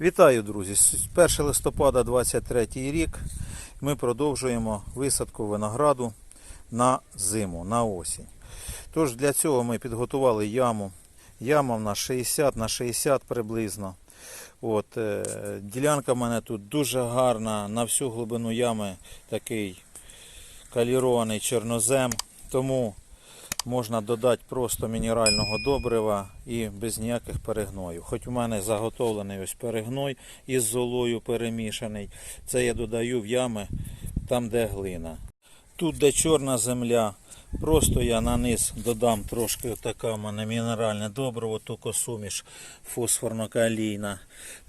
Вітаю, друзі! З 1 листопада 23 рік ми продовжуємо висадку винограду на зиму, на осінь. Тож для цього ми підготували яму. Яма в нас 60 на 60 приблизно. От, е, ділянка в мене тут дуже гарна, на всю глибину ями такий калірований чорнозем. Тому можна додати просто мінерального добрива і без ніяких перегноїв. Хоч у мене заготовлений ось перегной із золою перемішаний. Це я додаю в ями там, де глина. Тут, де чорна земля, просто я на низ додам трошки отака в мене мінеральне добриво, тільки суміш фосфорно-калійна.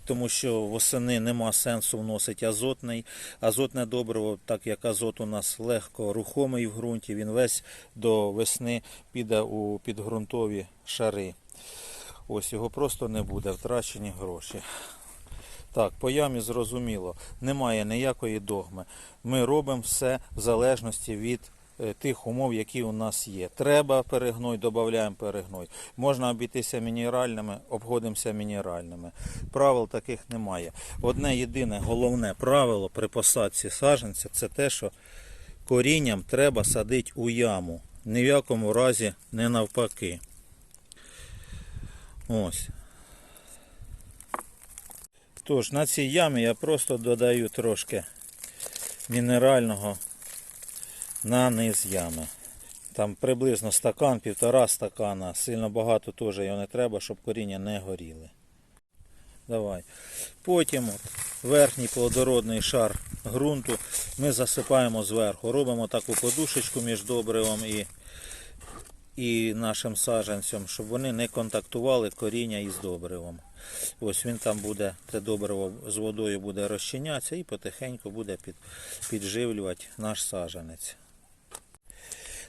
Тому що восени нема сенсу вносити азотний. Азотне добриво, так як азот у нас легко рухомий в ґрунті, він весь до весни піде у підґрунтові шари. Ось його просто не буде, втрачені гроші. Так, по ямі зрозуміло, немає ніякої догми. Ми робимо все в залежності від тих умов, які у нас є. Треба перегной, додаємо перегной. Можна обійтися мінеральними, обходимося мінеральними. Правил таких немає. Одне єдине головне правило при посадці саджанця це те, що корінням треба садити у яму. Ні в якому разі не навпаки. Ось. Тож, на цій ямі я просто додаю трошки мінерального на низ ями. Там приблизно стакан, півтора стакана. Сильно багато теж його не треба, щоб коріння не горіли. Давай. Потім от, верхній плодородний шар ґрунту ми засипаємо зверху. Робимо таку подушечку між добривом і, і нашим саджанцем, щоб вони не контактували коріння із добривом. Ось він там буде, це добриво з водою буде розчинятися і потихеньку буде під, підживлювати наш саджанець.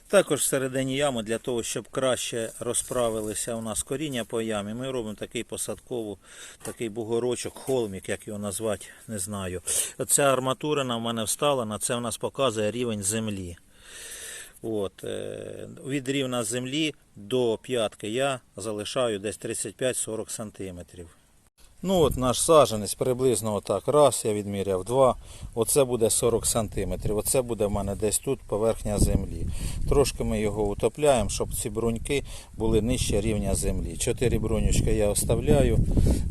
Також всередині ями для того, щоб краще розправилися у нас коріння по ямі, ми робимо такий посадковий, такий бугорочок, холмік, як його назвати, не знаю. Оця арматурина в мене вставлена, це в нас показує рівень землі. От, е, від рівня землі до п'ятки я залишаю десь 35-40 сантиметрів. Ну от наш саджанець приблизно отак. Раз, я відміряв два. Оце буде 40 сантиметрів. Оце буде в мене десь тут поверхня землі. Трошки ми його утопляємо, щоб ці бруньки були нижче рівня землі. Чотири брунючки я оставляю,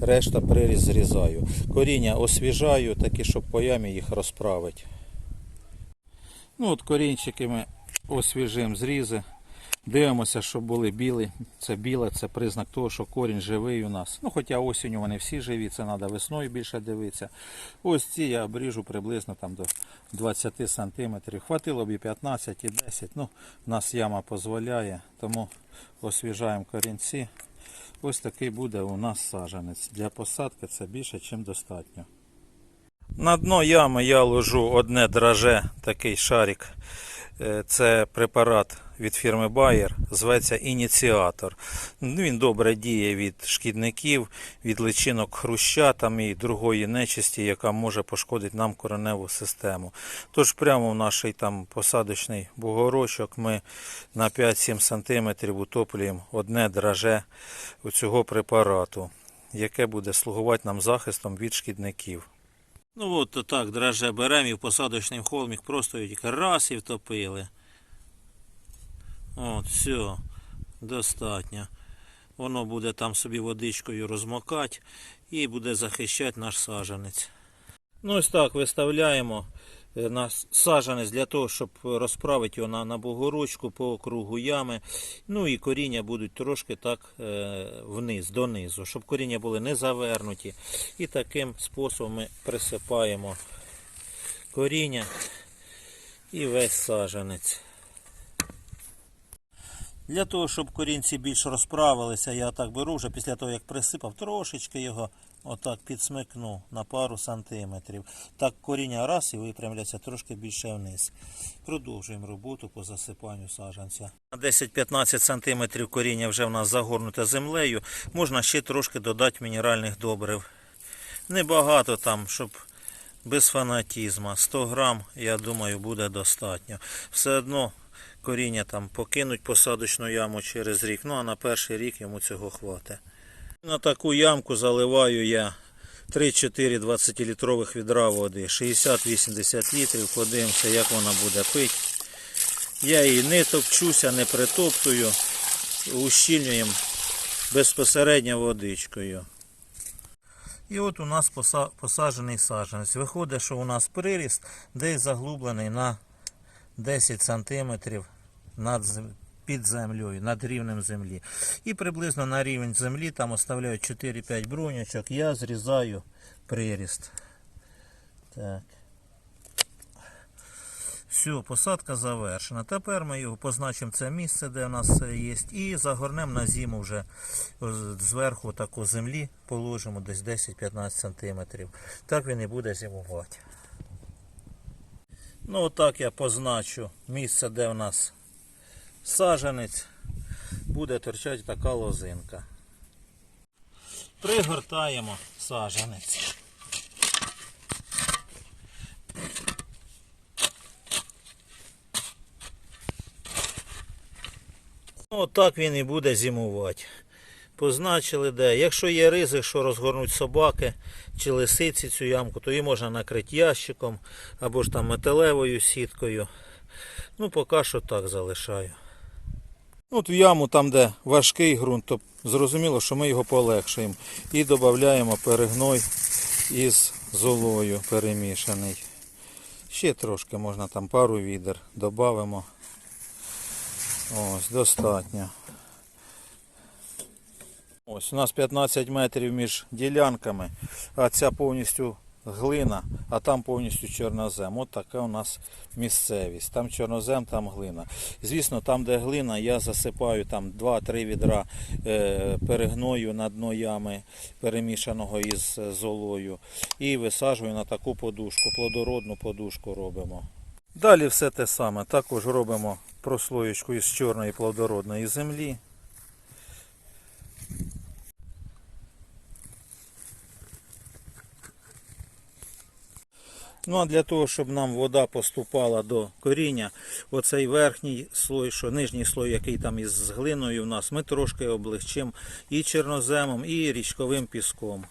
решта приріз зрізаю. Коріння освіжаю, такі, щоб по ямі їх розправити. Ну от корінчики ми освіжимо зрізи. Дивимося, щоб були білі. Це біле, це признак того, що корінь живий у нас. Ну, хоча осінню вони всі живі, це треба весною більше дивитися. Ось ці я обріжу приблизно там до 20 сантиметрів. Хватило б і 15, і 10. Ну, у нас яма дозволяє, тому освіжаємо корінці. Ось такий буде у нас саджанець. Для посадки це більше, ніж достатньо. На дно ями я ложу одне драже, такий шарик. Е, Це препарат від фірми Bayer, зветься ініціатор. Ну, Він добре діє від шкідників, від личинок хруща там і другої нечисті, яка може пошкодити нам кореневу систему. Тож прямо в наш там посадочний бугорочок ми на 5-7 см утоплюємо одне драже цього препарату, яке буде слугувати нам захистом від шкідників. Ну от так драже беремо і в посадочний холмік просто її раз і втопили. От, все, достатньо. Воно буде там собі водичкою розмокати і буде захищати наш саджанець. Ну ось так виставляємо е, наш саджанець для того, щоб розправити його на, на бугорочку по кругу ями. Ну і коріння будуть трошки так е, вниз, донизу, щоб коріння були не завернуті. І таким способом ми присипаємо коріння і весь саджанець. Для того, щоб корінці більш розправилися, я так беру вже після того, як присипав, трошечки його отак підсмикну на пару сантиметрів. Так коріння раз і випрямляться трошки більше вниз. Продовжуємо роботу по засипанню саджанця. На 10-15 сантиметрів коріння вже в нас загорнуте землею. Можна ще трошки додати мінеральних добрив. Небагато там, щоб без фанатізму. 100 грам, я думаю, буде достатньо. Все одно коріння там покинуть посадочну яму через рік. Ну а на перший рік йому цього хватить. На таку ямку заливаю я 3-4 20-літрових відра води, 60-80 літрів, подивимося, як вона буде пити. Я її не топчуся, не притоптую, ущільнюємо безпосередньо водичкою. І от у нас посаджений саджанець. Виходить, що у нас приріст десь заглублений на 10 сантиметрів над під землею, над рівнем землі. І приблизно на рівень землі там оставляють 4-5 брунячок. Я зрізаю приріст. Так. Все, посадка завершена. Тепер ми його позначимо це місце, де в нас є, і загорнемо на зиму вже зверху таку землі, положимо десь 10-15 см. Так він і буде зимувати. Ну, отак я позначу місце, де в нас саженець. Буде торчати така лозинка. Пригортаємо саженець. Ну, Отак він і буде зимувати. Позначили де. Якщо є ризик, що розгорнуть собаки чи лисиці цю ямку, то її можна накрити ящиком або ж там металевою сіткою. Ну, поки що так залишаю. От в яму, там, де важкий ґрунт, то зрозуміло, що ми його полегшуємо. І додаємо перегной із золою перемішаний. Ще трошки можна там пару відер додамо. Ось, достатньо. Ось у нас 15 метрів між ділянками, а ця повністю глина, а там повністю чорнозем. От така у нас місцевість. Там чорнозем, там глина. Звісно, там, де глина, я засипаю там 2-3 відра е, перегною на дно ями, перемішаного із е, золою. І висаджую на таку подушку, плодородну подушку робимо. Далі все те саме. Також робимо прослоєчку із чорної плодородної землі. Ну а для того, щоб нам вода поступала до коріння, оцей верхній слой, що нижній слой, який там із глиною в нас, ми трошки облегчимо і чорноземом, і річковим піском.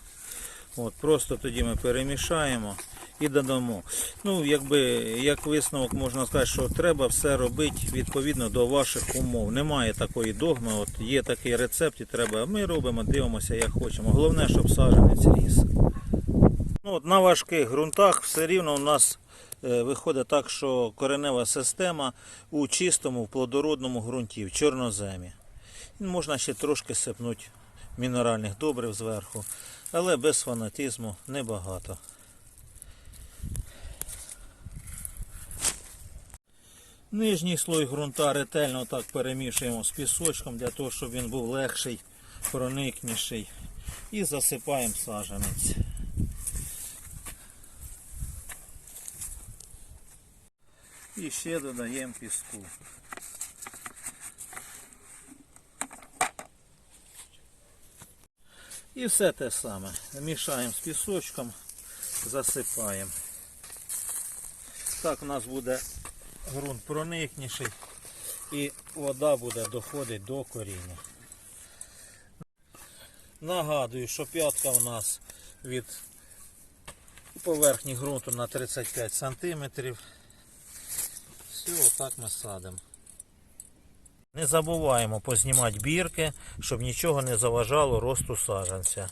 От, Просто тоді ми перемішаємо і додамо. Ну, якби, як висновок можна сказати, що треба все робити відповідно до ваших умов. Немає такої догми, от є такий рецепт і треба. Ми робимо, дивимося, як хочемо. Головне, щоб саджанець ріс. Ну, от на важких ґрунтах все рівно у нас е, виходить так, що коренева система у чистому, в плодородному ґрунті, в чорноземі. Можна ще трошки сипнути мінеральних добрив зверху, але без фанатизму небагато. Нижній слой ґрунта ретельно так перемішуємо з пісочком для того, щоб він був легший, проникніший. І засипаємо сажанець. І ще додаємо піску. І все те саме. Мішаємо з пісочком, засипаємо. Так у нас буде ґрунт проникніший і вода буде доходити до коріння. Нагадую, що п'ятка у нас від поверхні ґрунту на 35 сантиметрів. Все, отак ми садимо. Не забуваємо познімати бірки, щоб нічого не заважало росту саджанця.